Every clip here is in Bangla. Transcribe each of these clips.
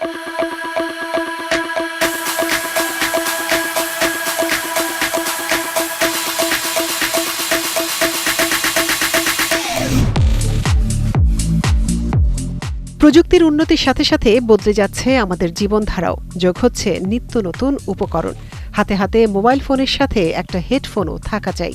প্রযুক্তির উন্নতির সাথে সাথে বদলে যাচ্ছে আমাদের জীবনধারাও। যোগ হচ্ছে নিত্য নতুন উপকরণ। হাতে হাতে মোবাইল ফোনের সাথে একটা হেডফোনও থাকা চাই।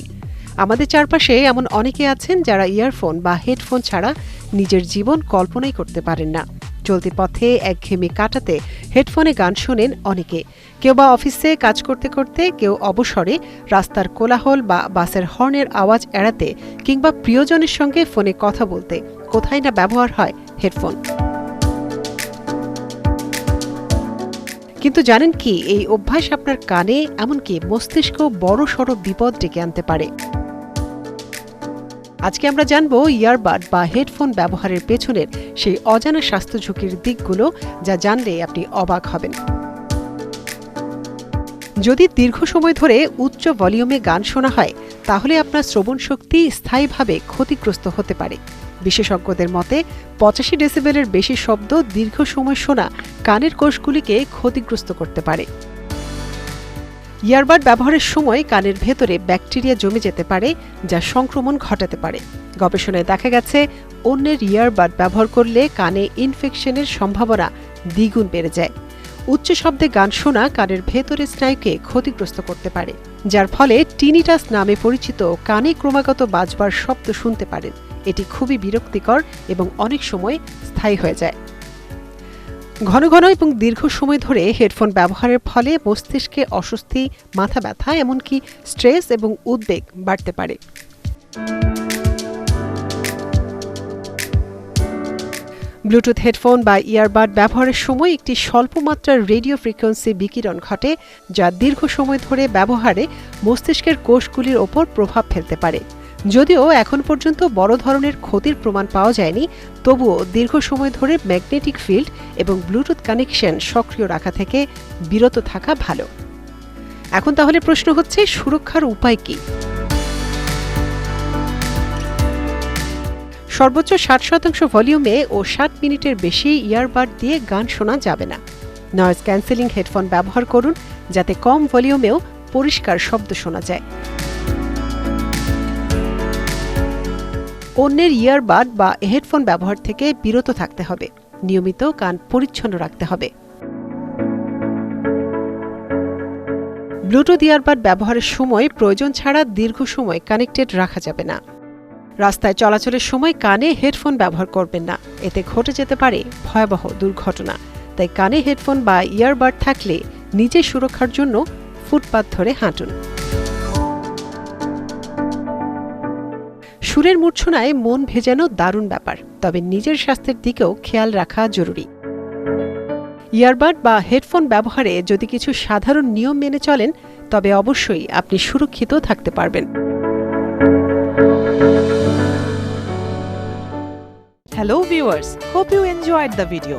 আমাদের চারপাশে এমন অনেকে আছেন যারা ইয়ারফোন বা হেডফোন ছাড়া নিজের জীবন কল্পনাই করতে পারেন না। চলতি পথে একঘেয়েমি কাটাতে হেডফোনে গান শোনেন অনেকে। কেউ বা অফিসে কাজ করতে করতে কেউ অবসরে রাস্তার কোলাহল বা বাসের হর্নের আওয়াজ এড়াতে কিংবা প্রিয়জনের সঙ্গে ফোনে কথা বলতে কোথায় না ব্যবহার হয় হেডফোন। কিন্তু জানেন কি, এই অভ্যাস আপনার কানে এমনকি মস্তিষ্ক বড় সড় বিপদ ডেকে আনতে পারে। আজকে আমরা জানব ইয়ারবাড বা হেডফোন ব্যবহারের পেছনের সেই অজানা স্বাস্থ্য ঝুঁকির দিকগুলো যা জানলে আপনি অবাক হবেন। যদি দীর্ঘ সময় ধরে উচ্চ ভলিউমে গান শোনা হয়, তাহলে আপনার শ্রবণ শক্তি স্থায়ীভাবে ক্ষতিগ্রস্ত হতে পারে। বিশেষজ্ঞদের মতে, পঁচাশি ডেসিবেলের বেশি শব্দ দীর্ঘ সময় শোনা কানের কোষগুলিকে ক্ষতিগ্রস্ত করতে পারে। ইয়ারবাড ব্যবহারের সময় কানের ভেতরে ব্যাকটেরিয়া জমে যেতে পারে, যা সংক্রমণ ঘটাতে পারে। গবেষণায় দেখা গেছে, অন্যের ইয়ারবাড ব্যবহার করলে কানে ইনফেকশনের সম্ভাবনা দ্বিগুণ বেড়ে যায়। উচ্চ শব্দে গান শোনা কানের ভেতরে স্নায়ুকে ক্ষতিগ্রস্ত করতে পারে, যার ফলে টিনিটাস নামে পরিচিত কানে ক্রমাগত বাজবার শব্দ শুনতে পারেন। এটি খুবই বিরক্তিকর এবং অনেক সময় স্থায়ী হয়ে যায়। ঘন ঘন এবং দীর্ঘ সময় ধরে হেডফোন ব্যবহারের ফলে মস্তিষ্কে অস্বস্তি, মাথা ব্যথা, এমনকি স্ট্রেস এবং উদ্বেগ বাড়তে পারে। ব্লুটুথ হেডফোন বা ইয়ারবাড ব্যবহারের সময় একটি স্বল্প মাত্রার রেডিও ফ্রিকোয়েন্সি বিকিরণ ঘটে, যা দীর্ঘ সময় ধরে ব্যবহারে মস্তিষ্কের কোষগুলির ওপর প্রভাব ফেলতে পারে। যদিও এখন পর্যন্ত বড় ধরনের ক্ষতির প্রমাণ পাওয়া যায়নি, তবুও দীর্ঘ সময় ধরে ম্যাগনেটিক ফিল্ড এবং ব্লুটুথ কানেকশন সক্রিয় রাখা থেকে বিরত থাকা ভালো। এখন তাহলে প্রশ্ন হচ্ছে, সুরক্ষার উপায় কি? সর্বোচ্চ ষাট শতাংশ ভলিউমে ও ষাট মিনিটের বেশি ইয়ারবাড দিয়ে গান শোনা যাবে না। নয়েজ ক্যান্সেলিং হেডফোন ব্যবহার করুন, যাতে কম ভলিউমেও পরিষ্কার শব্দ শোনা যায়। অন্যের ইয়ারবাড বা হেডফোন ব্যবহার থেকে বিরত থাকতে হবে। নিয়মিত কান পরিচ্ছন্ন রাখতে হবে। ব্লুটুথ ইয়ারবাড ব্যবহারের সময় প্রয়োজন ছাড়া দীর্ঘ সময় কানেক্টেড রাখা যাবে না। রাস্তায় চলাচলের সময় কানে হেডফোন ব্যবহার করবেন না। এতে ঘটে যেতে পারে ভয়াবহ দুর্ঘটনা। তাই কানে হেডফোন বা ইয়ারবাড থাকলে নিজের সুরক্ষার জন্য ফুটপাত ধরে হাঁটুন। সুরের মূর্ছনায় মন ভেজানো দারুণ ব্যাপার, তবে নিজের স্বাস্থ্যের দিকেও খেয়াল রাখা জরুরি। ইয়ারবাড বা হেডফোন ব্যবহারে যদি কিছু সাধারণ নিয়ম মেনে চলেন, তবে অবশ্যই আপনি সুরক্ষিত থাকতে পারবেন। Hello viewers hope you enjoyed the video